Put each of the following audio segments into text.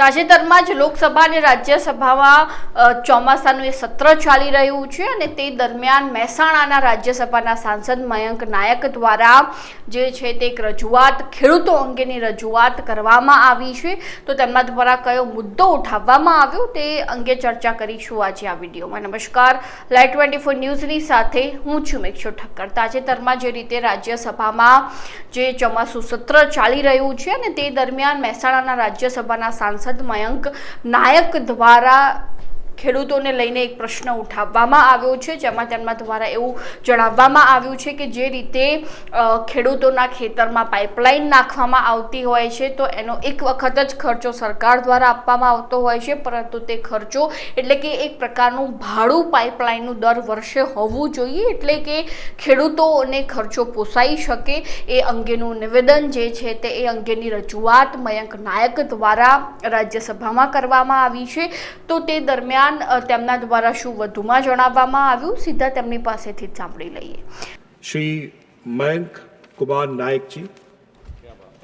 તાજેતરમાં જ લોકસભા અને રાજ્યસભામાં ચોમાસાનું એ સત્ર ચાલી રહ્યું છે અને તે દરમિયાન મહેસાણાના રાજ્યસભાના સાંસદ મયંક નાયક દ્વારા જે છે તે એક રજૂઆત, ખેડૂતો અંગેની રજૂઆત કરવામાં આવી છે. તો તેમના દ્વારા કયો મુદ્દો ઉઠાવવામાં આવ્યો તે અંગે ચર્ચા કરીશું આજે આ વિડીયોમાં. નમસ્કાર. લાઈવ ટ્વેન્ટી ફોર ન્યૂઝની સાથે હું છું મેક્ષો ઠક્કર. તાજેતરમાં જે રીતે રાજ્યસભામાં જે ચોમાસું સત્ર ચાલી રહ્યું છે અને તે દરમિયાન મહેસાણાના રાજ્યસભાના સાંસદ મયંક નાયક દ્વારા ખેડૂતોને લઈને એક પ્રશ્ન ઉઠાવવામાં આવ્યો છે, જેમાં તેમના દ્વારા એવું જણાવવામાં આવ્યું છે કે જે રીતે ખેડૂતોના ખેતરમાં પાઇપલાઇન નાખવામાં આવતી હોય છે, તો એનો એક વખત જ ખર્ચો સરકાર દ્વારા આપવામાં આવતો હોય છે, પરંતુ તે ખર્ચો એટલે કે એક પ્રકારનું ભાડું પાઇપલાઇનનું દર વર્ષે હોવું જોઈએ, એટલે કે ખેડૂતોને ખર્ચો પોસાઈ શકે, એ અંગેનું નિવેદન જે છે તે એ અંગેની રજૂઆત મયંક નાયક દ્વારા રાજ્યસભામાં કરવામાં આવી છે. તો તે દરમિયાન અ, તેમના દ્વારા શું વધુમાં જણાવવામાં આવ્યું સીધા તેમની પાસેથી જ સાંભળી લઈએ श्री मयंक कुमार नायक जी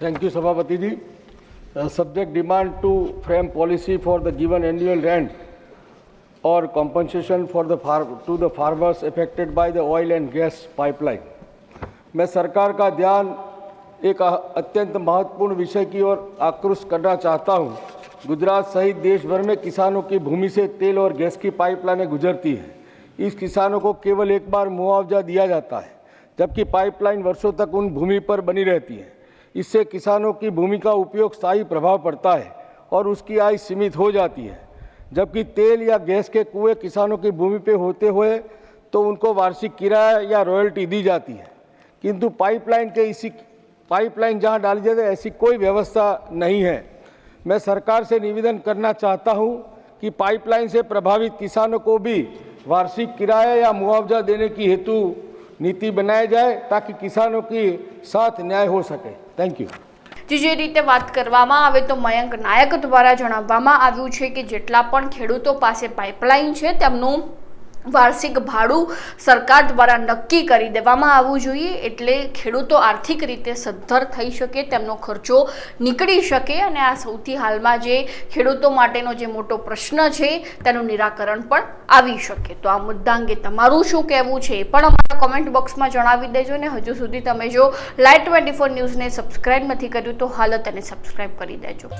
Thank you, Sabapati ji. Uh, Subject demand to frame policy for the given annual rent or compensation for the far, to the farmers affected by the oil and gas pipeline. मैं सरकार का ध्यान एक अ- अत्यंत महत्वपूर्ण विषय की ओर आकृष्ट करना चाहता हूं। गुजरात सहित देश भर में किसानों की भूमि से तेल और गैस की पाइपलाइनें गुजरती है। इस किसानों को केवल एक बार मुआवजा दिया जाता है, जबकि पाइपलाइन वर्षों तक उन भूमि पर बनी रहती है। इससे किसानों की भूमि का उपयोग स्थायी प्रभाव पड़ता है और उसकी आय सीमित हो जाती है। जबकि तेल या गैस के कुएँ किसानों की भूमि पर होते हुए तो उनको वार्षिक किराया या रॉयल्टी दी जाती है। किंतु पाइपलाइन के इसी पाइपलाइन जहाँ डाली जाती है, ऐसी कोई व्यवस्था नहीं है। मैं सरकार से निवेदन करना चाहता हूं कि पाइपलाइन से प्रभावित किसानों को भी वार्षिक किराया या मुआवजा देने की हेतु नीति बनाया जाए ताकि किसानों की साथ न्याय हो सके थैंक यू જે જે રીતે વાત કરવામાં આવે તો મયંક નાયક દ્વારા જણાવવામાં આવ્યું છે કે જેટલા પણ ખેડૂતો પાસે પાઇપલાઇન છે તેમનું વાર્ષિક ભાડું સરકાર દ્વારા નક્કી કરી દેવામાં આવવું જોઈએ એટલે ખેડૂતો આર્થિક રીતે સદ્ધર થઈ શકે, તેમનો ખર્ચો નીકળી શકે અને આ સૌથી હાલમાં જે ખેડૂતો માટેનો જે મોટો પ્રશ્ન છે તેનું નિરાકરણ પણ આવી શકે. તો આ મુદ્દા અંગે તમારું શું કહેવું છે એ પણ અમારા કોમેન્ટ બોક્સમાં જણાવી દેજો ને હજુ સુધી તમે જો લાઈટ ટ્વેન્ટી ફોર ન્યૂઝને સબસ્ક્રાઇબ નથી કર્યું તો હાલ તેને સબસ્ક્રાઇબ કરી દેજો.